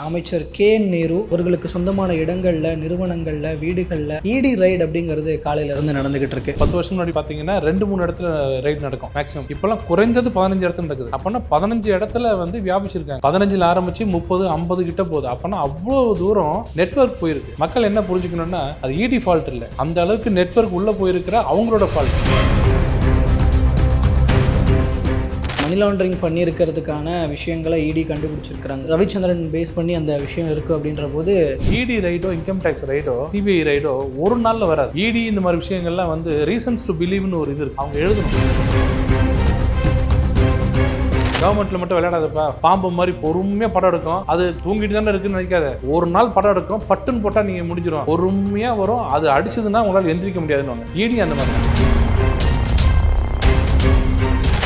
அமைச்சர் K N Nehru அவர்களுக்கு சொந்தமான இடங்கள்ல நிறுவனங்கள்ல வீடுகள்ல இடி ரைடு அப்படிங்கிறது காலையில இருந்து நடந்துகிட்டு இருக்கு. பத்து வருஷம் முன்னாடி பார்த்தீங்கன்னா ரெண்டு மூணு இடத்துல ரைட் நடக்கும் மேக்ஸிமம் இப்போல்லாம் குறைஞ்சது பதினஞ்சு இடத்துல நடக்குது. அப்போனா பதினஞ்சு இடத்துல வந்து வியாபிச்சிருக்காங்க. பதினஞ்சுல ஆரம்பிச்சு முப்பது ஐம்பது கிட்ட போகுது. அப்போனா அவ்வளோ தூரம் நெட்வொர்க் போயிருக்கு. மக்கள் என்ன புரிஞ்சுக்கணும்னா அது இடி ஃபால்ட் இல்லை. அந்த அளவுக்கு நெட்வொர்க் உள்ள போயிருக்கிற அவங்களோட ஃபால்ட் மணி லாண்டரிங் பண்ணியிருக்கிறதுக்கான விஷயங்களை இடி கண்டுபிடிச்சிருக்கிறாங்க. ரவிச்சந்திரன் பேஸ் பண்ணி அந்த விஷயம் இருக்கு அப்படின்ற போது இடி ரைடோ இன்கம் டேக்ஸ் ரைடோ சிபிஐ ரைடோ ஒரு நாள்ல வராது. இடி இந்த மாதிரி விஷயங்கள்லாம் வந்து ரீசன்ஸ் டு பிலீவ்னு ஒரு இது இருக்கு. அவங்க எழுதணும். கவர்மெண்ட்ல மட்டும் விளையாடாதப்பா. பாம்பு மாதிரி பொறுமையா படம் எடுக்கும். அது தூங்கிட்டு தானே இருக்குன்னு நினைக்காத. ஒரு நாள் படம் எடுக்கும். பட்டுன்னு போட்டா நீங்க முடிஞ்சிடும் பொறுமையா வரும். அது அடிச்சதுன்னா உங்களால் எந்திரிக்க முடியாதுன்னு ஈடி அந்த மாதிரி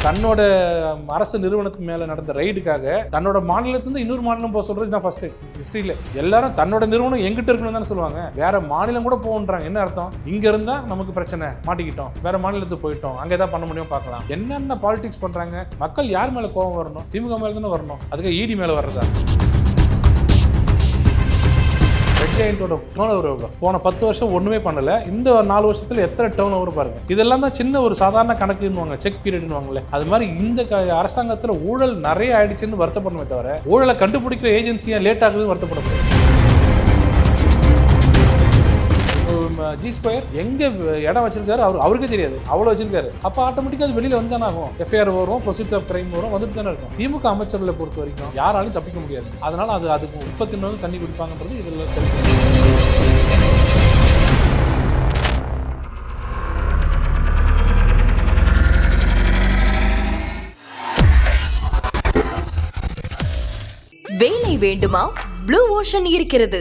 தன்னோட அரசு நிறுவனத்து மேலே நடந்த ரைடுக்காக தன்னோட மாநிலத்திலிருந்து இன்னொரு மாநிலம் போக சொல்றது தான் ஃபர்ஸ்ட் ஹிஸ்ட்ரியில் எல்லாரும் தன்னோட நிறுவனம் எங்கிட்ட இருக்கணும் தானே சொல்லுவாங்க. வேற மாநிலம் கூட போகன்றாங்க என்ன அர்த்தம்? இங்க இருந்தா நமக்கு பிரச்சனை. மாட்டிக்கிட்டோம். வேற மாநிலத்துக்கு போயிட்டோம். அங்க ஏதாவது பண்ண முடியும் பார்க்கலாம். என்னென்ன பாலிடிக்ஸ் பண்றாங்க? மக்கள் யார் மேல கோபம் வரணும்? திமுக மேல தானே வரணும். அதுக்கு இடி மேல வர்றதா? ஜெயண்டோட டேர்ன் ஓவர் எவ்வளோ? போன பத்து வருஷம் ஒன்றுமே பண்ணல. இந்த ஒரு நாலு வருஷத்தில் எத்தனை டேர்ன் ஓவர் பாருங்க. இதெல்லாம் தான் சின்ன ஒரு சாதாரண கணக்குன்னுவாங்க செக் பீரியட்னுவாங்கல்ல அது மாதிரி இந்த க அரசாங்கத்தில் ஊழல் நிறைய ஆயிடுச்சுன்னு வருத்தப்படணுமே தவிர ஊழலை கண்டுபிடிக்கிற ஏஜென்சியாக லேட் ஆகுதுன்னு வருத்தப்பட முடியாது. ஜி ஸ்கொயர் எங்க இடம் வச்சிருக்காரு? அவர் அவருக்கே தெரியாது. அவ்வளோ வச்சிருக்காரு. அப்போ ஆட்டோமேட்டிக்காக அது வெளியில வந்து தானே ஆகும்? எஃப்ஐஆர் வரும் ப்ரொசீஜர் ஆஃப் கிரைம் வரும் வந்துட்டு தானே இருக்கும். திமுக அமைச்சர்களை பொறுத்த வரைக்கும் யாராலையும் தப்பிக்க முடியாது. அதனால அது அதுக்கு முப்பத்தி வந்து தண்ணி குடிப்பாங்கன்றது இதில் தெரியும் வேலை வேண்டுமா? ப்ளூ ஓஷன் இருக்கிறது.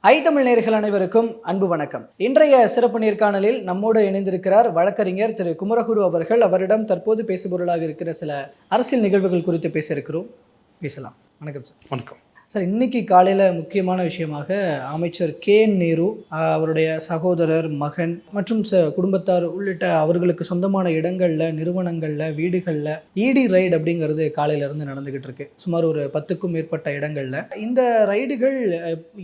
ஐ தமிழ் நேர்கள் அனைவருக்கும் அன்பு வணக்கம். இன்றைய சிறப்பு நேர்காணலில் நம்மோடு இணைந்திருக்கிறார் வழக்கறிஞர் திரு குமரகுரு அவர்கள். அவரிடம் தற்போது பேசுபொருளாக இருக்கிற சில அரசியல் நிகழ்வுகள் குறித்து பேச இருக்கிறோம். பேசலாம். வணக்கம் சார். வணக்கம். சார் இன்றைக்கி காலையில் முக்கியமான விஷயமாக அமைச்சர் கே என் நேரு அவருடைய சகோதரர் மகன் மற்றும் ச குடும்பத்தார் உள்ளிட்ட அவர்களுக்கு சொந்தமான இடங்களில் நிறுவனங்களில் வீடுகளில் இடி ரைடு அப்படிங்கிறது காலையிலேருந்து நடந்துக்கிட்டு இருக்கு. சுமார் ஒரு பத்துக்கும் மேற்பட்ட இடங்களில். இந்த ரைடுகள்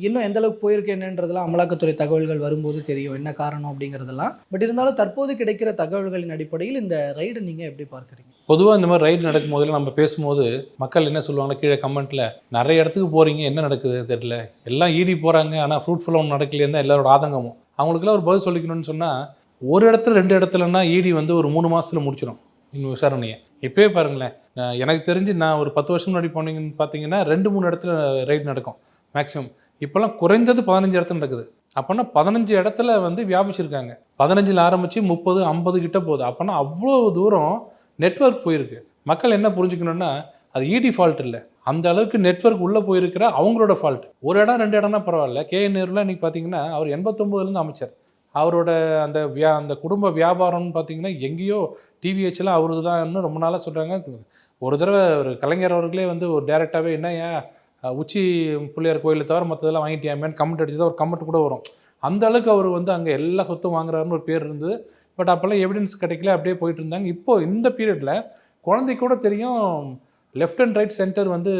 இன்னும் எந்த அளவுக்கு போயிருக்கு என்னன்றதெல்லாம் அமலாக்கத்துறை தகவல்கள் வரும்போது தெரியும். என்ன காரணம் அப்படிங்கிறதெல்லாம். பட் இருந்தாலும் தற்போது கிடைக்கிற தகவல்களின் அடிப்படையில் இந்த ரைடு நீங்கள் எப்படி பார்க்குறீங்க? பொதுவாக இந்த மாதிரி ரைடு நடக்கும் போதெல்லாம் நம்ம பேசும்போது மக்கள் என்ன சொல்லுவாங்கன்னா கீழே கமெண்ட்டில் நிறைய இடத்துக்கு போகிறீங்க என்ன நடக்குது தெரியல. எல்லாம் ஈடி போகிறாங்க ஆனால் ஃப்ரூட்ஃபுல்லாக ஒன்று நடக்கலையே தான் எல்லாரோட ஆதங்கமும். அவங்களுக்குலாம் ஒரு பதில் சொல்லிக்கணும்னு சொன்னால் ஒரு இடத்துல ரெண்டு இடத்துலன்னா ஈடி வந்து ஒரு மூணு மாதத்தில் முடிச்சிடும் இன்னும் விசாரணையை. இப்போயே பாருங்களேன் எனக்கு தெரிஞ்சு நான் ஒரு பத்து வருஷம் முன்னாடி போனீங்கன்னு பார்த்தீங்கன்னா ரெண்டு மூணு இடத்துல ரைட் நடக்கும் மேக்ஸிமம் இப்போல்லாம் குறைஞ்சது பதினஞ்சு இடத்துல நடக்குது. அப்போனா பதினஞ்சு இடத்துல வந்து வியாபிச்சிருக்காங்க. பதினஞ்சில் ஆரம்பித்து முப்பது ஐம்பது கிட்ட போகுது. அப்போனா அவ்வளோ தூரம் நெட்வொர்க் போயிருக்கு. மக்கள் என்ன புரிஞ்சுக்கணுன்னா அது இடி ஃபால்ட் இல்லை. அந்த அளவுக்கு நெட்வொர்க் உள்ளே போயிருக்கிற அவங்களோட ஃபால்ட் ஒரு இடம் ரெண்டு இடம்னா பரவாயில்ல. கே என் நேருலாம் இன்னைக்கு பார்த்தீங்கன்னா அவர் எண்பத்தொம்போதுலேருந்து அமைச்சர். அவரோட அந்த வியா அந்த குடும்ப வியாபாரம்னு பார்த்தீங்கன்னா எங்கேயோ டிவிஹெச்லாம் அவரது தான் ரொம்ப நாளாக சொல்கிறாங்க ஒரு தடவை ஒரு கலைஞர் அவர்களே வந்து ஒரு டேரெக்டாகவே என்ன ஏன் உச்சி பிள்ளையார் கோயிலை தவிர மற்றதெல்லாம் வாங்கிட்டியாமேன்னு கமெண்ட் அடிச்சதா ஒரு கமெண்ட் கூட வரும். அந்த அளவுக்கு அவர் வந்து அங்கே எல்லா சொத்தும் வாங்குறாருன்னு ஒரு பேர் இருந்தது. பட் அப்போல்லாம் எவிடன்ஸ் கிடைக்கல அப்படியே போயிட்டு இருந்தாங்க. இப்போ இந்த பீரியடில் குழந்தை கூட தெரியும் லெஃப்ட் அண்ட் ரைட் சென்டர் வந்து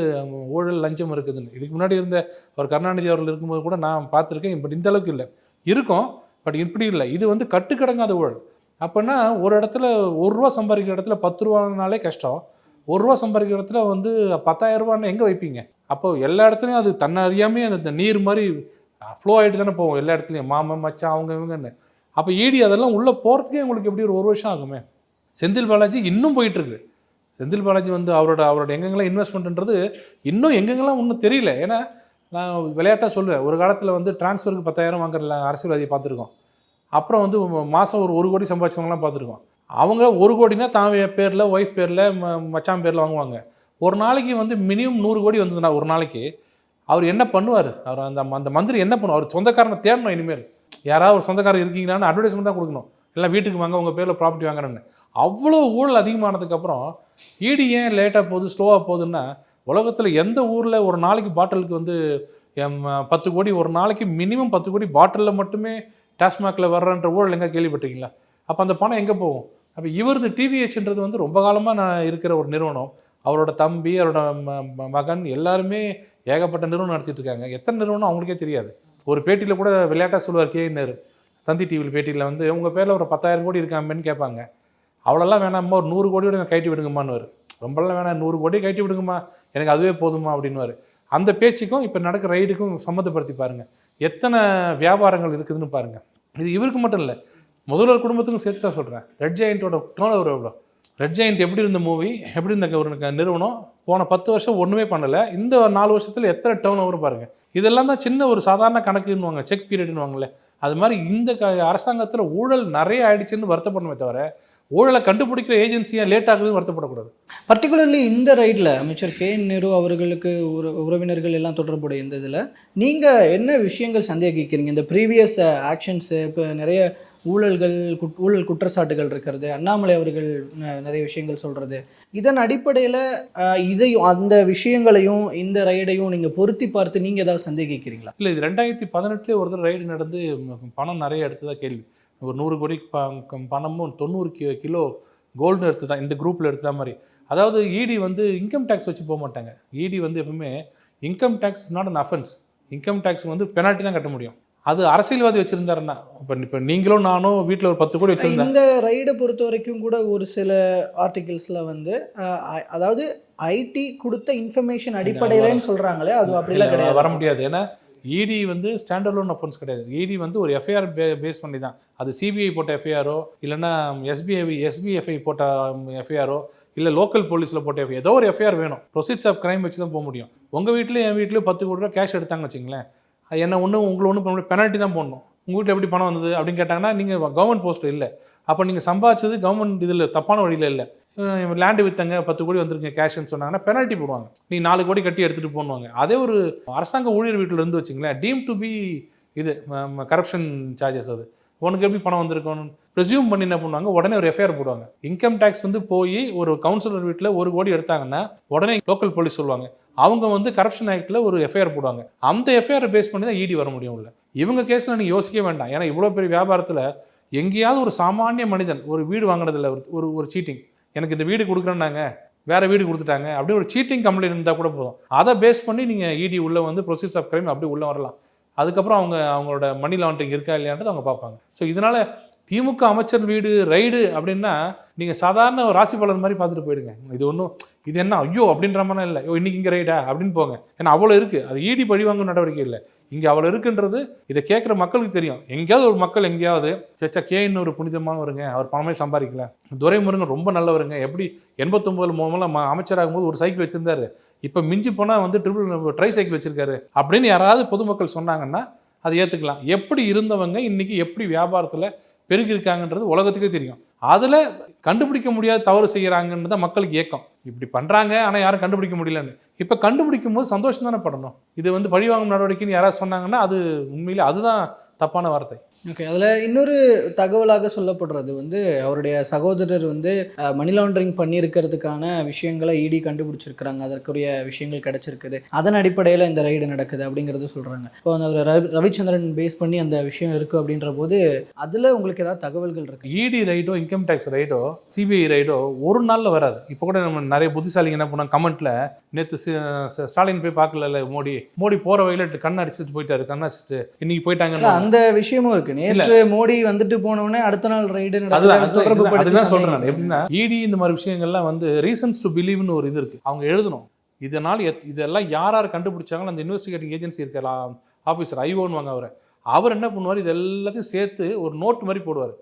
ஊழல் லஞ்சம் இருக்குதுன்னு. இதுக்கு முன்னாடி இருந்த ஒரு கருணாநிதி அவர்கள் இருக்கும்போது கூட நான் பார்த்துருக்கேன் பட் இந்த அளவுக்கு இல்லை. இருக்கும் பட் இப்படி இல்லை. இது வந்து கட்டுக்கடங்காத ஊழல். அப்போனா ஒரு இடத்துல ஒரு ரூபா சம்பாதிக்கிற இடத்துல பத்து ரூபானாலே கஷ்டம். ஒரு ரூபா சம்பாதிக்கிற இடத்துல வந்து பத்தாயிரம் ரூபான்னு எங்கே வைப்பீங்க? அப்போ எல்லா இடத்துலையும் அது தன்னை அறியாமே அந்த நீர் மாதிரி ஃப்ளோ ஆகிட்டு தானே போகும் எல்லா இடத்துலையும். மாமன் மச்சான் அவங்க இவங்கன்னு. அப்போ ஈடி அதெல்லாம் உள்ளே போகிறதுக்கே உங்களுக்கு எப்படி ஒரு ஒரு வருஷம் ஆகுமே? செந்தில் பாலாஜி இன்னும் போயிட்டுருக்கு செந்தில் பாலாஜி வந்து அவரோட அவரோட எங்கெங்கெல்லாம் இன்வெஸ்ட்மெண்ட்ன்றது இன்னும் எங்கெங்கெல்லாம் ஒன்றும் தெரியல. ஏன்னா நான் விளையாட்டாக சொல்லுவேன் ஒரு காலத்தில் வந்து டிரான்ஸ்ஃபருக்கு பத்தாயிரம் வாங்குற அரசியல்வாதியை பார்த்துருக்கோம். அப்புறம் வந்து மாதம் ஒரு ஒரு கோடி சம்பாதிச்சவங்கலாம் பார்த்துருக்கோம். அவங்க ஒரு கோடினா தான் பேரில் ஒய்ஃப் பேரில் மச்சான் பேரில் வாங்குவாங்க. ஒரு நாளைக்கு வந்து மினிமம் நூறு கோடி வந்ததுன்னா ஒரு நாளைக்கு அவர் என்ன பண்ணுவார்? அவர் அந்த அந்த மந்திரி என்ன பண்ணுவார்? அவர் சொந்தக்காரனை தேடணும் இனிமேல். யாராவது ஒரு சொந்தக்காரர் இருக்கீங்களான்னு அட்வர்டைஸ்மெண்ட் தான் கொடுக்கணும். இல்லை வீட்டுக்கு வாங்க உங்கள் பேரில் ப்ராப்பர்ட்டி வாங்குறேன்னு. அவ்வளோ ஊழல் அதிகமானதுக்கப்புறம் ஈடி ஏன் லேட்டாக போகுது ஸ்லோவாக போகுதுன்னா உலகத்தில் எந்த ஊரில் ஒரு நாளைக்கு பாட்டிலுக்கு வந்து பத்து கோடி ஒரு நாளைக்கு மினிமம் பத்து கோடி பாட்டிலில் மட்டுமே டாஸ்மாகில் வர்றன்ற ஊழல் எங்கே கேள்விப்பட்டிருக்கீங்களா? அப்போ அந்த பணம் எங்கே போகும்? அப்போ இவரது டிவிஹெச்ன்றது வந்து ரொம்ப காலமாக நான் இருக்கிற ஒரு நிறுவனம். அவரோட தம்பி அவரோட ம- மகன் எல்லாருமே ஏகப்பட்ட நிறுவனம் நடத்திட்டு இருக்காங்க. எத்தனை நிறுவனம் அவங்களுக்கே தெரியாது. ஒரு பேட்டியில் கூட விளையாட்டாக சொல்லுவார் கே நேரு. தந்தி டிவியில் பேட்டியில் வந்து உங்கள் பேரில் ஒரு பத்தாயிரம் கோடி இருக்காமேன்னு கேட்பாங்க. அவ்வளோலாம் வேணாம்மா ஒரு நூறு கோடியோட எனக்கு கட்டி விடுங்கம்மான்னு ரொம்பலாம் வேணாம் நூறு கோடி கட்டி விடுங்கம்மா. எனக்கு அதுவே போதுமா அப்படின்னுவார். அந்த பேச்சுக்கும் இப்போ நடக்கிற ரைடுக்கும் சம்மந்தப்படுத்தி பாருங்கள் எத்தனை வியாபாரங்கள் இருக்குதுன்னு பாருங்கள் இது இவருக்கு மட்டும் இல்லை முதல்வர் குடும்பத்துக்கும் சேர்த்து தான் சொல்கிறேன் ரெட் ஜெயண்ட்டோட டோன் ஓவர் எவ்வளோ? ரெட் ஜெயண்ட் எப்படி இருந்த மூவி எப்படி இருந்த ஒரு நிறுவனம்? போன பத்து வருஷம் ஒன்றுமே பண்ணலை. இந்த நாலு வருஷத்தில் எத்தனை டேர்ன் ஓவர் பாருங்கள் இதெல்லாம் தான் சின்ன ஒரு சாதாரண கணக்குன்னுவாங்க செக் பீரியட்னுவாங்கல்ல அது மாதிரி இந்த க அரசாங்கத்தில் ஊழல் நிறைய ஆயிடுச்சுன்னு வருத்தப்படணுமே தவிர ஊழலை கண்டுபிடிக்கிற ஏஜென்சியாக லேட் ஆகுதுன்னு வருத்தப்படக்கூடாது. பர்டிகுலர்லி இந்த ரைடில் அமைச்சர் கே நேரு அவர்களுக்கு உற உறவினர்கள் எல்லாம் தொடர்புடைய இந்த இதில் நீங்கள் என்ன விஷயங்கள் சந்தேகிக்கிறீங்க? இந்த ப்ரீவியஸ் ஆக்ஷன்ஸு இப்போ நிறைய ஊழல்கள் குட் ஊழல் குற்றச்சாட்டுகள் இருக்கிறது அண்ணாமலை அவர்கள் நிறைய விஷயங்கள் சொல்கிறது இதன் அடிப்படையில் இதையும் அந்த விஷயங்களையும் இந்த ரைடையும் நீங்கள் பொருத்தி பார்த்து நீங்கள் ஏதாவது சந்தேகிக்கிறீங்களா? இல்லை இது ரெண்டாயிரத்தி பதினெட்டுலேயே ஒரு தடவை ரைடு நடந்து பணம் நிறைய எடுத்ததா கேள்வி. ஒரு நூறு கோடி ப பணமும் தொண்ணூறு கிலோ கோல்டு எடுத்து தான் இந்த குரூப்பில் எடுத்த மாதிரி. அதாவது இடி வந்து இன்கம் டேக்ஸ் வச்சு போக மாட்டாங்க. இடி வந்து எப்பவுமே income tax is not an offence income tax வந்து பெனால்ட்டி தான் கட்ட முடியும். அது அரசியல்வாதி வச்சிருந்தாருன்னா இப்போ இப்போ நீங்களும் நானும் வீட்டில் ஒரு பத்து கோடி வச்சிருந்தேன் இந்த ரைடை பொறுத்த வரைக்கும் கூட ஒரு சில ஆர்டிகிள்ஸில் வந்து அதாவது ஐடி கொடுத்த இன்ஃபர்மேஷன் அடிப்படையிலன்னு சொல்கிறாங்களே அது அப்படிலாம் கிடையாது. வர முடியாது. ஏன்னா இடி வந்து ஸ்டாண்டர்லோன் அஃபென்ஸ் கிடையாது. இடி வந்து ஒரு எஃப்ஐஆர் பேஸ் பண்ணி தான். அது சிபிஐ போட்ட எஃப்ஐஆரோ இல்லைன்னா எஸ்பிஐ எஸ்பிஎஃப்ஐ போட்ட எஃப்ஐஆரோ இல்லை லோக்கல் போலீஸில் போட்ட எஃப்ஐஆர் ஏதோ ஒரு எஃப்ஐஆர் வேணும். ப்ரொசீட்ஸ் ஆஃப் கிரைம் வச்சு தான் போக முடியும். உங்கள் வீட்லேயும் என் வீட்லேயும் பத்து கோடி ரூபா கேஷ் எடுத்தாங்க வச்சிங்களேன் என்ன ஒன்றும் உங்களை ஒன்றும் பண்ண பெனால்ட்டி தான் போடணும். உங்கள் வீட்டில் எப்படி பணம் வந்தது அப்படின்னு கேட்டாங்கன்னா நீங்கள் கவர்மெண்ட் போஸ்ட் இல்லை. அப்போ நீங்கள் சம்பாதிச்சது கவர்மெண்ட் இதில் தப்பான வழியில் இல்லை. லேண்டு வித்தங்க பத்து கோடி வந்திருக்கீங்க கேஷ்னு சொன்னாங்கன்னா பெனால்ட்டி போடுவாங்க. நீ நாலு கோடி கட்டி எடுத்துகிட்டு போடுவாங்க அதே ஒரு அரசாங்க ஊழியர் வீட்டில் இருந்து வச்சுங்களேன் டீம் டு பி இது கரப்ஷன் சார்ஜஸ் அது. உனக்கு எப்படி பணம் வந்திருக்கணும் ப்ரெசியூம் பண்ணி என்ன பண்ணுவாங்க? உடனே ஒரு எஃப்ஐஆர் போடுவாங்க. இன்கம் டேக்ஸ் வந்து போய் ஒரு கவுன்சிலர் வீட்டில் ஒரு கோடி எடுத்தாங்கன்னா உடனே லோக்கல் போலீஸ் சொல்லுவாங்க. அவங்க வந்து கரப்ஷன் ஆக்டில் ஒரு எஃப்ஐஆர் போடுவாங்க. அந்த எஃப்ஐஆர் பேஸ் பண்ணி தான் இடி வர முடியும் இல்லை இவங்க கேஸில் நீங்கள் யோசிக்க வேண்டாம். ஏன்னா இவ்வளோ பெரிய வியாபாரத்தில் எங்கேயாவது ஒரு சாமானிய மனிதன் ஒரு வீடு வாங்கினதில்ல ஒரு ஒரு ஒரு சீட்டிங் எனக்கு இந்த வீடு கொடுக்குறேன்னாங்க வேறு வீடு கொடுத்துட்டாங்க அப்படி ஒரு சீட்டிங் கம்ப்ளைண்ட் இருந்தால் கூட போதும். அதை பேஸ் பண்ணி நீங்கள் இடி உள்ளே வந்து ப்ரொசீஸ் ஆஃப் கிரைம் அப்படி உள்ளே வரலாம். அதுக்கப்புறம் அவங்க அவங்களோட மணி லாண்ட்ரிங் இருக்கா இல்லையான்றது அவங்க பார்ப்பாங்க. ஸோ இதனால் திமுக அமைச்சர் வீடு ரைடு அப்படின்னா நீங்கள் சாதாரண ஒரு ராசி பலன் மாதிரி பார்த்துட்டு போயிடுங்க. இது ஒன்றும் இது என்ன ஐயோ அப்படின்ற மாதிரி இல்லை. ஐயோ இன்னைக்கு இங்கே ரைடா? அப்படின்னு போங்க. ஏன்னா அவ்வளோ இருக்குது அது ஈடி பழிவாங்க நடவடிக்கை இல்லை. இங்கே அவ்வளோ இருக்குன்றது இதை கேட்குற மக்களுக்கு தெரியும். எங்கேயாவது ஒரு மக்கள் எங்கேயாவது சச்சா கே ஒரு புனிதமானவருங்க அவர் பணமே சம்பாதிக்கல. துரைமுருகன் ரொம்ப நல்லவருங்க. எப்படி எண்பத்தொம்போதில் மூலம் அமைச்சராகும்போது ஒரு சைக்கிள் வச்சுருந்தாரு. இப்போ மிஞ்சி போனால் வந்து ட்ரிபிள் ட்ரை சைக்கிள் வச்சுருக்காரு. அப்படின்னு யாராவது பொதுமக்கள் சொன்னாங்கன்னா அதை ஏற்றுக்கலாம் எப்படி இருந்தவங்க இன்றைக்கி எப்படி வியாபாரத்தில் பெருகிருக்காங்கன்றது உலகத்துக்கே தெரியும். அதில் கண்டுபிடிக்க முடியாத தவறு செய்கிறாங்கன்னு தான் மக்களுக்கு ஏக்கம். இப்படி பண்ணுறாங்க ஆனால் யாரும் கண்டுபிடிக்க முடியலன்னு. இப்போ கண்டுபிடிக்கும் போது சந்தோஷம் தானே படணும். இது வந்து பழிவாங்கும் நடவடிக்கைன்னு யாராவது சொன்னாங்கன்னா அது உண்மையிலே அதுதான் தப்பான வார்த்தை. ஓகே அதில் இன்னொரு தகவலாக சொல்லப்படுறது வந்து அவருடைய சகோதரர் வந்து மணி லாண்டரிங் பண்ணியிருக்கிறதுக்கான விஷயங்களை இடி கண்டுபிடிச்சிருக்கிறாங்க. அதற்குரிய விஷயங்கள் கிடைச்சிருக்குது. அதன் அடிப்படையில் இந்த ரைடு நடக்குது அப்படிங்கிறது சொல்கிறாங்க இப்போ அந்த ரவிச்சந்திரன் பேஸ் பண்ணி அந்த விஷயம் இருக்குது அப்படின்ற போது அதில் உங்களுக்கு ஏதாவது தகவல்கள் இருக்கு? இடி ரைடோ இன்கம் டேக்ஸ் ரைடோ சிபிஐ ரைடோ ஒரு நாளில் வராது. இப்போ கூட நம்ம நிறைய புத்திசாலிங்க என்ன பண்ணாங்க கமெண்ட்ல நேற்று ஸ்டாலின் போய் பார்க்கல மோடி. மோடி போகிற வழியில கண் அடிச்சுட்டு போயிட்டாரு கண் அடிச்சுட்டு. இன்னைக்கு இல்ல, போயிட்டாங்க அந்த விஷயமும் இருக்கு. நேற்று மோடி வந்துட்டு போனவொடனே அடுத்த நாள் ரைடு தொடர்பு அதுதான் சொல்றேன் நான். எப்படின்னா இடி இந்த மாதிரி விஷயங்கள்லாம் வந்து ரீசன்ஸ் டு பிலீவ்னு ஒரு இது இருக்கு. அவங்க எழுதணும். இதனால் எத் இதெல்லாம் யார் யார் கண்டுபிடிச்சாங்களோ அந்த இன்வெஸ்டிகேட்டிங் ஏஜென்சி இருக்கலாம் ஆஃபீஸர் ஐஓன்னு வாங்க அவர். அவர் என்ன பண்ணுவார்? இது எல்லாத்தையும் சேர்த்து ஒரு நோட் மாதிரி போடுவார்.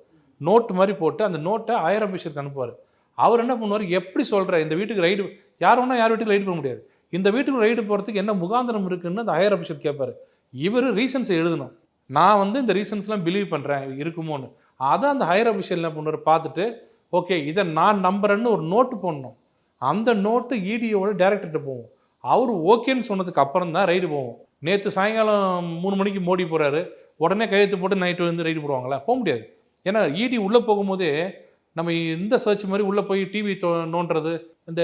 நோட் மாதிரி போட்டு அந்த நோட்டை ஆயிரம் ஆஃபீஸருக்கு அனுப்புவார். அவர் என்ன பண்ணுவார்? எப்படி சொல்ற? இந்த வீட்டுக்கு ரைடு யார் வேணா யார் வீட்டுக்கு ரைடு போக முடியாது. இந்த வீட்டுக்கு ரைடு போகிறதுக்கு என்ன முகாந்திரம் இருக்குன்னு அந்த ஹையர் ஆஃபீஸர் கேட்பாரு. இவர் ரீசன்ஸ் எழுதணும். நான் வந்து இந்த ரீசன்ஸ்லாம் பிலீவ் பண்ணுறேன் இருக்குமோன்னு. அதை அந்த ஹையர் அஃபிஷியல் என்ன பண்ணுவார்? பார்த்துட்டு ஓகே இதை நான் நம்புறேன்னு ஒரு நோட்டு போடணும். அந்த நோட்டு இடியோட டேரக்டர்கிட்ட போவோம். அவர் ஓகேன்னு சொன்னதுக்கு அப்புறம் தான் ரைடு போவோம். நேற்று சாயங்காலம் மூணு மணிக்கு மோடி போகிறாரு உடனே கையெழுத்து போட்டு நைட்டு வந்து ரைடு போடுவாங்களா போக முடியாது. ஏன்னா இடி உள்ளே போகும்போதே நம்ம இந்த சர்ச் மாதிரி உள்ளே போய் டிவி நோண்டுறது இந்த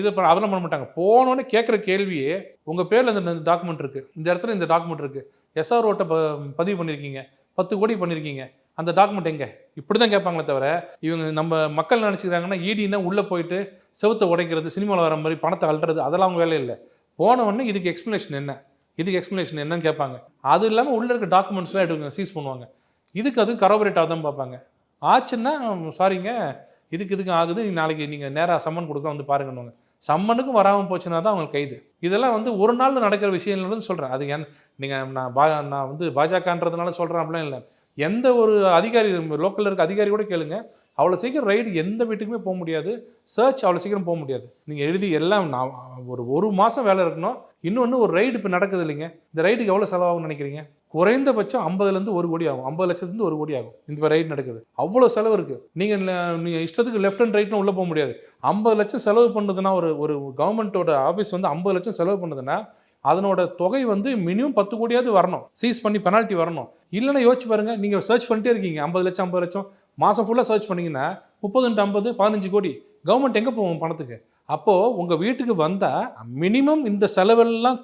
இதை அதெல்லாம் பண்ண மாட்டாங்க. போனோன்னே கேட்குற கேள்வியே உங்கள் பேரில் இந்த டாக்குமெண்ட் இருக்குது இந்த இடத்துல இந்த டாக்குமெண்ட் இருக்குது எஸ்ஆர்ஓட்ட ப பதிவு பண்ணியிருக்கீங்க பத்து கோடி பண்ணியிருக்கீங்க அந்த டாக்குமெண்ட் எங்கே? இப்படி தான் கேட்பாங்களே தவிர இவங்க நம்ம மக்கள் நினச்சிக்கிறாங்கன்னா ஈடினா உள்ளே போயிட்டு செவத்தை உடைக்கிறது சினிமாவில் வர மாதிரி பணத்தை அல்றது அதெல்லாம் அவங்க வேலை இல்லை போனவொடனே இதுக்கு எக்ஸ்ப்ளனேஷன் என்ன? இதுக்கு எக்ஸ்ப்ளனேஷன் என்னன்னு கேட்பாங்க. அது இல்லாமல் உள்ளே இருக்க டாக்குமெண்ட்ஸ்லாம் எடுங்க சீஸ் பண்ணுவாங்க. இதுக்கு அது கரோபரேட் ஆகுதான் பார்ப்பாங்க. ஆச்சுன்னா சாரிங்க இதுக்கு இதுக்கு ஆகுது. நீ நாளைக்கு நீங்கள் நேராக சம்மன் கொடுக்க வந்து பாருங்கன்னுவாங்க. சம்மனுக்கும் வராமல் போச்சுன்னா தான் அவங்களுக்கு கைது. இதெல்லாம் வந்து ஒரு நாளில் நடக்கிற விஷயங்கள்னு சொல்கிறேன் அது ஏன் நீங்கள் நான் பா நான் வந்து பாஜகன்றதுனால சொல்கிறேன் அப்படிலாம் இல்லை. எந்த ஒரு அதிகாரி லோக்கலில் இருக்க அதிகாரி கூட கேளுங்க. அவ்வளோ சீக்கிரம் ரைடு எந்த வீட்டுக்குமே போக முடியாது. சர்ச் அவ்வளோ சீக்கிரம் போக முடியாது. நீங்கள் எழுதி எல்லாம் நான் ஒரு ஒரு மாதம் வேலை இருக்கணும். இன்னொன்று ஒரு ரைடு இப்போ நடக்குது இல்லைங்க. இந்த ரைடுக்கு எவ்வளோ செலவாகும்னு நினைக்கிறீங்க? குறைந்தபட்சம் ஐம்பதுலேருந்து ஒரு கோடி ஆகும். ஐம்பது லட்சத்துலேருந்து ஒரு கோடி ஆகும். இந்த ரைடு நடக்குது. அவ்வளோ செலவு இருக்குது நீங்கள் நீங்கள் இஷ்டத்துக்கு லெஃப்ட் அண்ட் ரைட்னு உள்ளே போக முடியாது. ஐம்பது லட்சம் செலவு பண்ணுதுன்னா ஒரு ஒரு கவர்மெண்ட்டோட ஆஃபீஸ் வந்து ஐம்பது லட்சம் செலவு பண்ணுதுன்னா அதனோட தொகை வந்து மினிமம் பத்து கோடியாவது வரணும். சீஸ் பண்ணி பெனால்ட்டி வரணும். இல்லைன்னா யோசிச்சு பாருங்க நீங்கள் சர்ச் பண்ணிட்டே இருக்கீங்க. ஐம்பது லட்சம் ஐம்பது லட்சம். மாதம் ஃபுல்லாக சர்ச் பண்ணீங்கன்னா முப்பது ஐம்பது பதினஞ்சு கோடி. கவர்மெண்ட் எங்கே போகும் பணத்துக்கு? அப்போது உங்கள் வீட்டுக்கு வந்தால் மினிமம் இந்த செலவெல்லாம்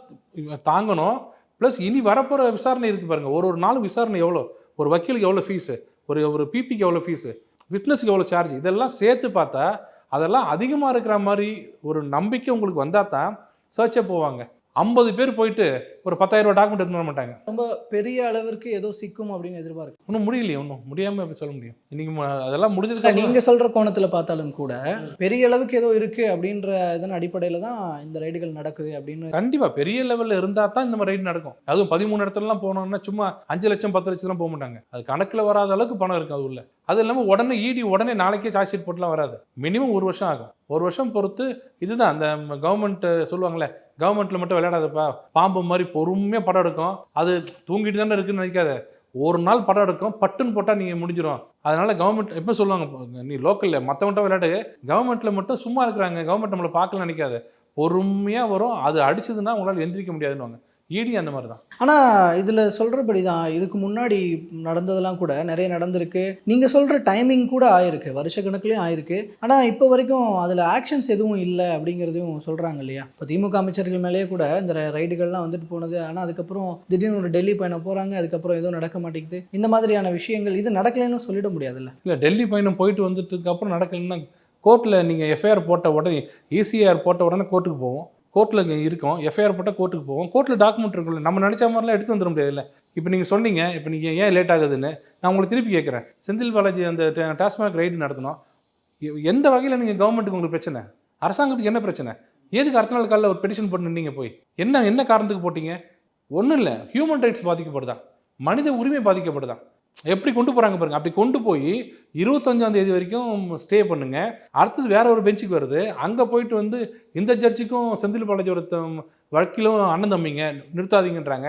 தாங்கணும். ப்ளஸ் இனி வரப்போகிற விசாரணை இருக்குது பாருங்கள் ஒரு ஒரு நாளும் விசாரணை எவ்வளோ? ஒரு வக்கீலுக்கு எவ்வளோ ஃபீஸு ஒரு ஒரு பிபிக்கு எவ்வளோ ஃபீஸு விட்னஸுக்கு எவ்வளோ சார்ஜ் இதெல்லாம் சேர்த்து பார்த்தா அதெல்லாம் அதிகமாக இருக்கிற மாதிரி ஒரு நம்பிக்கை உங்களுக்கு வந்தால் தான் சர்ச்சே போவாங்க. ஐம்பது பேர் போயிட்டு ஒரு பத்தாயிரம் ரூபாய் டாக்குமெண்ட் எடுத்து வர மாட்டாங்க. ரொம்ப பெரிய அளவிற்கு ஏதோ சிக்கும் அப்படின்னு எதிர்பார்க்கு ஒன்றும் முடியலையே ஒன்றும் முடியாமல் எப்படி சொல்ல முடியும்? இன்னைக்கு அதெல்லாம் முடிஞ்சதுக்கு நீங்க சொல்ற கோணத்துல பார்த்தாலும் கூட பெரிய அளவுக்கு ஏதோ இருக்கு அப்படின்ற இதன் அடிப்படையில தான் இந்த ரைடுகள் நடக்குது அப்படின்னு கண்டிப்பா பெரிய லெவல்ல இருந்தா தான் இந்த மாதிரி ரைடு நடக்கும். அதுவும் பதிமூணு இடத்துலலாம் போனோம்னா சும்மா அஞ்சு லட்சம் பத்து லட்சம்லாம் போக மாட்டாங்க. அது கணக்குல வராத அளவுக்கு பணம் இருக்கு அது உள்ள. அது இல்லாமல் உடனே இடி உடனே நாளைக்கே சார்ஜ் ஷீட் போட்டுலாம் வராது. மினிமம் ஒரு வருஷம் ஆகும். ஒரு வருஷம் பொறுத்து இதுதான். அந்த கவர்மெண்ட் சொல்லுவாங்களே கவர்மெண்ட்டில் மட்டும் விளையாடாதப்பா. பாம்பு மாதிரி பொறுமையாக படம் எடுக்கும். அது தூங்கிட்டு தானே இருக்குன்னு நினைக்காத. ஒரு நாள் படம் எடுக்கும். பட்டுன்னு போட்டால் நீங்கள் முடிஞ்சிடும் அதனால கவர்மெண்ட் எப்போ சொல்லுவாங்க? நீ லோக்கலில் மற்றவன்ட்ட விளையாடு. கவர்மெண்ட்டில் மட்டும் சும்மா இருக்கிறாங்க. கவர்மெண்ட் நம்மளை பார்க்கல நினைக்காத. பொறுமையாக வரும். அது அடிச்சதுன்னா உங்களால் எந்திரிக்க முடியாதுன்னு இடி அந்த மாதிரி தான் ஆனா இதுல சொல்றபடி தான் இதுக்கு முன்னாடி நடந்ததெல்லாம் கூட நிறைய நடந்திருக்கு. நீங்க சொல்ற டைமிங் கூட ஆயிருக்கு வருஷ கணக்குலயும் ஆயிருக்கு. ஆனா இப்போ வரைக்கும் அதுல ஆக்ஷன்ஸ் எதுவும் இல்லை அப்படிங்கிறதையும் சொல்றாங்க இல்லையா? இப்போ திமுக அமைச்சர்கள் மேலேயே கூட இந்த ரைடுகள்லாம் வந்துட்டு போனது. ஆனா அதுக்கப்புறம் திடீர்னு ஒரு டெல்லி பயணம் போறாங்க அதுக்கப்புறம் எதுவும் நடக்க மாட்டேங்குது. இந்த மாதிரியான விஷயங்கள் இது நடக்கலைன்னு சொல்லிட முடியாதுல்ல? இல்லை டெல்லி பயணம் போயிட்டு வந்துட்டுக்கு அப்புறம் நடக்கலைன்னா கோர்ட்டில் நீங்கள் எஃப்ஐஆர் போட்ட உடனே ஈசிஆர் போட்ட உடனே கோர்ட்டுக்கு போவோம். கோர்ட்டில் இருக்கோம். எஃப்ஐஆர் போட்டால் கோர்ட்டுக்கு போவோம். கோர்ட்டில் டாக்குமெண்ட் இருக்குல்ல நம்ம நினச்ச மாதிரிலாம் எடுத்து வந்துட முடியாதுல்ல. இப்போ நீங்கள் சொன்னீங்க. இப்போ நீங்கள் ஏன் லேட் ஆகுதுன்னு நான் உங்களை திருப்பி கேட்குறேன். செந்தில் பாலாஜி அந்த டாஸ்மாக் ரைடு நடத்தணும். எ- எந்த வகையில் நீங்கள் கவர்மெண்ட்டுக்கு உங்களுக்கு பிரச்சனை? அரசாங்கத்துக்கு என்ன பிரச்சனை? எதுக்கு அடுத்த நாள் காலையில் ஒரு பெட்டிஷன் போட்டு நின்னீங்க போய்? என்ன என்ன காரணத்துக்கு போட்டீங்க? ஒன்றும் இல்லை. ஹியூமன் ரைட்ஸ் பாதிக்கப்படுதான் மனித உரிமை பாதிக்கப்படுதான் எப்படி கொண்டு போகிறாங்க பாருங்க. அப்படி கொண்டு போய் இருபத்தஞ்சாம் தேதி வரைக்கும் ஸ்டே பண்ணுங்க. அடுத்தது வேற ஒரு பெஞ்சுக்கு வருது. அங்கே போயிட்டு வந்து இந்த ஜட்ஜுக்கும் செந்தில் பாலாஜியோட வழக்கிலும் அண்ணன் தம்பிங்க நிறுத்தாதீங்கன்றாங்க.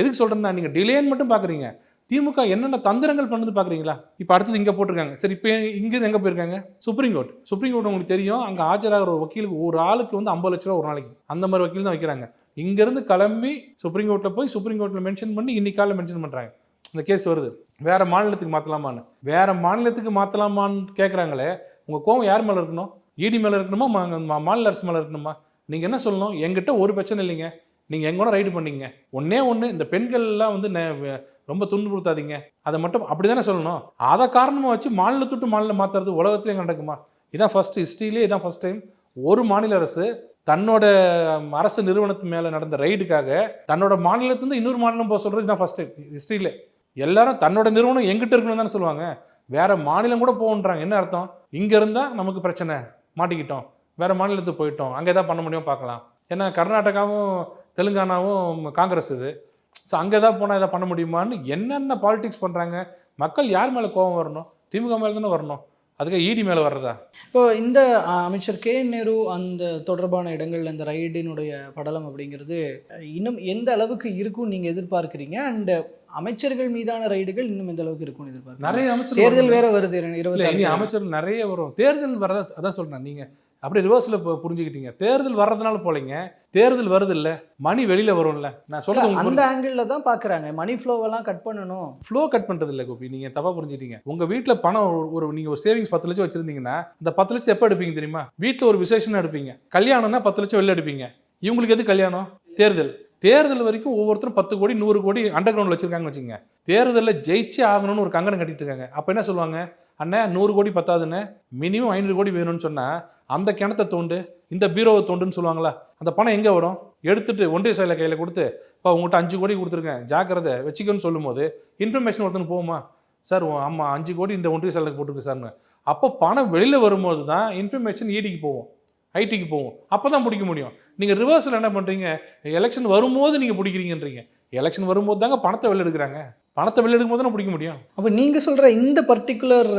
எதுக்கு சொல்கிறேன்னா நீங்கள் டிலேன்னு மட்டும் பார்க்குறீங்க திமுக என்னென்ன தந்திரங்கள் பண்ணுது பார்க்குறீங்களா இப்போ அடுத்தது இங்கே போட்டிருக்காங்க. சரி இப்போ இங்கேருந்து எங்கே போயிருக்காங்க? சுப்ரீம் கோர்ட் சுப்ரீம் கோர்ட் உங்களுக்கு தெரியும். அங்கே ஆஜராகிற ஒரு வக்கீலுக்கு ஒரு ஆளுக்கு வந்து ஐம்பது லட்ச ரூபா ஒரு நாளைக்கு. அந்த மாதிரி வக்கீல் தான் வைக்கிறாங்க. இங்கேருந்து கிளம்பி சுப்ரீம் கோர்ட்டில் போய் சுப்ரீம் கோர்ட்டில் மென்ஷன் பண்ணி இன்னைக்கு காலையில் மென்ஷன் பண்ணுறாங்க இந்த கேஸ் வருது. வேற மாநிலத்துக்கு மாற்றலாமான்னு வேற மாநிலத்துக்கு மாற்றலாமான்னு கேட்குறாங்களே உங்கள் கோவம் யார் மேலே இருக்கணும்? இடி மேலே இருக்கணுமா? மா- மா- மாநில அரசு மேலே இருக்கணுமா? நீங்கள் என்ன சொல்லணும்? எங்கிட்ட ஒரு பிரச்சனை இல்லைங்க. நீங்கள் எங்கூட ரைடு பண்ணீங்க. ஒன்றே ஒன்று இந்த பெண்கள்லாம் வந்து ரொம்ப துன்புறுத்தாதீங்க அதை மட்டும் அப்படி தானே சொல்லணும்? அதை காரணமாக வச்சு மாநிலத்துட்டு மாநிலம் மாற்றுறது உலகத்துலேயும் நடக்குமா? இதான் ஃபஸ்ட்டு ஹிஸ்ட்ரியிலே இதான் ஃபர்ஸ்ட் டைம் ஒரு மாநில அரசு தன்னோட அரசு நிறுவனத்து மேலே நடந்த ரைடுக்காக தன்னோட மாநிலத்துலேருந்து இன்னொரு மாநிலம் போக சொல்கிறது இதான் ஃபர்ஸ்ட் டைம் ஹிஸ்ட்ரியிலே எல்லாரும் தன்னோட நிறுவனம் எங்கிட்ட இருக்கணும் தானே சொல்லுவாங்க. வேற மாநிலம் கூட போகன்றாங்க என்ன அர்த்தம்? இங்க இருந்தா நமக்கு பிரச்சனை. மாட்டிக்கிட்டோம். வேற மாநிலத்துக்கு போயிட்டோம். அங்கே எதாவது பண்ண முடியும் பார்க்கலாம். ஏன்னா கர்நாடகாவும் தெலுங்கானாவும் காங்கிரஸ் இது. ஸோ அங்கே எதாவது போனால் எதாவது பண்ண முடியுமான்னு என்னென்ன பாலிடிக்ஸ் பண்ணுறாங்க மக்கள் யார் மேலே கோபம் வரணும்? திமுக மேலே தானே வரணும். அதுக்கு இடி மேலே வர்றதா? இப்போ இந்த அமைச்சர் கே. நேரு அந்த தொடர்பான இடங்கள்ல இந்த ரைடினுடைய படலம் அப்படிங்கிறது இன்னும் எந்த அளவுக்கு இருக்கும் நீங்கள் எதிர்பார்க்குறீங்க? அண்டு அமைச்சர்கள் மீதான ரைடுகள் இன்னும் எந்த அளவுக்கு இருக்கும்னு எதிர்பார்க்கிறீங்க? நிறைய அமைச்சர் தேர்தல் வேற வருது இருபத்தி அமைச்சர் நிறைய வரும். தேர்தல் வரதா அதான் சொல்றேன். நீங்க அப்படி ரிவர்ஸில் புரிஞ்சுக்கிட்டீங்க. தேர்தல் வர்றதுனால போலீங்க. தேர்தல் வருது இல்ல மணி வெளியில வரும்ல. நான் சொல்றது அந்த ஆங்கிளில் தான் பார்க்குறாங்க மணி ஃப்ளோவெல்லாம் கட் பண்ணணும். ஃப்ளோ கட் பண்றது இல்ல கோபி. நீங்க தப்பா புரிஞ்சுட்டீங்க உங்க வீட்ல பணம் ஒரு- ஒரு நீங்க ஒரு சேவிங்ஸ் பத்து லட்சம் வச்சிருந்தீங்கன்னா அந்த பத்து லட்சம் எப்போ எடுப்பீங்க தெரியுமா? வீட்ல ஒரு விசேஷம் எடுப்பீங்க. கல்யாணம்னா பத்து லட்சம் வெளில எடுப்பீங்க. இவங்களுக்கு எது கல்யாணம்? தேர்தல். தேர்தல் வரைக்கும் ஒவ்வொருத்தரும் பத்து கோடி நூறு கோடி அண்டர் கிரவுண்ட் வச்சிருக்காங்க வச்சுங்க தேர்தலில் ஜெயிச்சே ஆகணும்னு ஒரு கங்கணம் கட்டிட்டு இருக்காங்க. அப்போ என்ன சொல்லுவாங்க? அண்ணே நூறு கோடி பத்தாதுன்னு. மினிமம் ஐநூறு கோடி வேணும்னு சொன்னா அந்த கிணத்தை தோண்டு இந்த பீரோவை தோண்டுன்னு சொல்லுவாங்களா? அந்த பணம் எங்கே வரும்? எடுத்துட்டு ஒன்றிய செயல கையில் கொடுத்து இப்போ உங்கள்கிட்ட அஞ்சு கோடி கொடுத்துருக்கேன். ஜாக்கிரதை வச்சுக்கோன்னு சொல்லும்போது இன்ஃபர்மேஷன் ஒருத்தனுக்கு போகுமா? சார் ஆமாம் அம்மா அஞ்சு கோடி இந்த ஒன்றிய செயலுக்கு போட்டிருக்கு சார்னு. அப்போ பணம் வெளியில் வரும்போது தான் இன்ஃபர்மேஷன் ஈடிக்கு போவோம் ஐடிக்கு போவோம் அப்போ தான் பிடிக்க முடியும். நீங்கள் ரிவர்ஸில் என்ன பண்ணுறீங்க எலெக்ஷன் வரும்போது நீங்கள் பிடிக்கிறீங்கன்றீங்க. எலெக்ஷன் வரும்போது தாங்க பணத்தை வெளில எடுக்கிறாங்க பணத்தை வெளில போது தான் பிடிக்க முடியும். அப்போ நீங்கள் சொல்கிற இந்த பர்டிகுலர்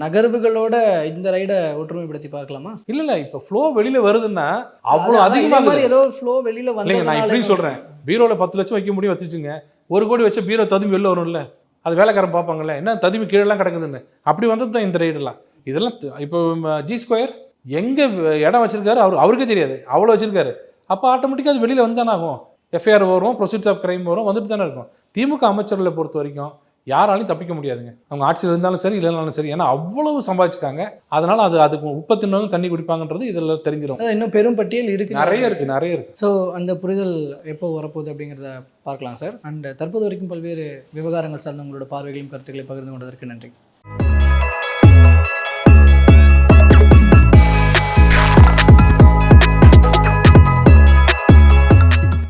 நகர்வுகளோட இந்த ரைடை ஒற்றுமைப்படுத்தி பார்க்கலாமா? இல்லை இல்லை. இப்போ ஃப்ளோ வெளியில் வருதுன்னா அவ்வளோ அதிகமாக மாதிரி ஏதோ ஒரு ஃப்ளோ வெளியில் இல்லைங்க நான் இப்படி வந்து சொல்கிறேன் பீரோவில் பத்து லட்சம் வைக்க முடியும் வச்சுச்சுங்க. ஒரு கோடி வச்ச பீரோ ததும்பி வெளில வரும்ல. அது வேலைக்காரன் பார்ப்பாங்கல்ல. என்ன ததும்பி கீழெல்லாம் கிடக்குதுன்னு. அப்படி வந்தது தான் இந்த ரைடெல்லாம் இதெல்லாம் இப்போ ஜி ஸ்கொயர் எங்கே இடம் வச்சிருக்காரு? அவர் அவருக்கே தெரியாது. அவ்வளோ வச்சிருக்காரு. அப்போ ஆட்டோமேட்டிக்காக அது வெளியில் வந்து தானே ஆகும் எஃப்ஐஆர் வரும் ப்ரொசீட்ஸ் ஆஃப் கிரைம் வரும் வந்துட்டு தானே இருக்கும். திமுக அமைச்சர்களை பொறுத்த வரைக்கும் யாராலையும் தப்பிக்க முடியாதுங்க. அவங்க ஆட்சியில் இருந்தாலும் சரி இல்லைனாலும் சரி. ஏன்னா அவ்வளவு சம்பாதிச்சிட்டாங்க. அதனால அது அதுக்கு உற்பத்தினவங்க தண்ணி குடிப்பாங்கன்றது இதில் தெரிஞ்சிடும் இன்னும் பெரும் பட்டியல் இருக்கு. நிறைய இருக்கு நிறைய இருக்கு. ஸோ அந்த புரிதல் எப்போ வரப்போகுது அப்படிங்கிறத பார்க்கலாம் சார் அண்ட் தற்போது வரைக்கும் பல்வேறு விவகாரங்கள் சார்ந்த உங்களோட பார்வைகளையும் கருத்துக்களை பகிர்ந்து கொண்டதற்கு நன்றி.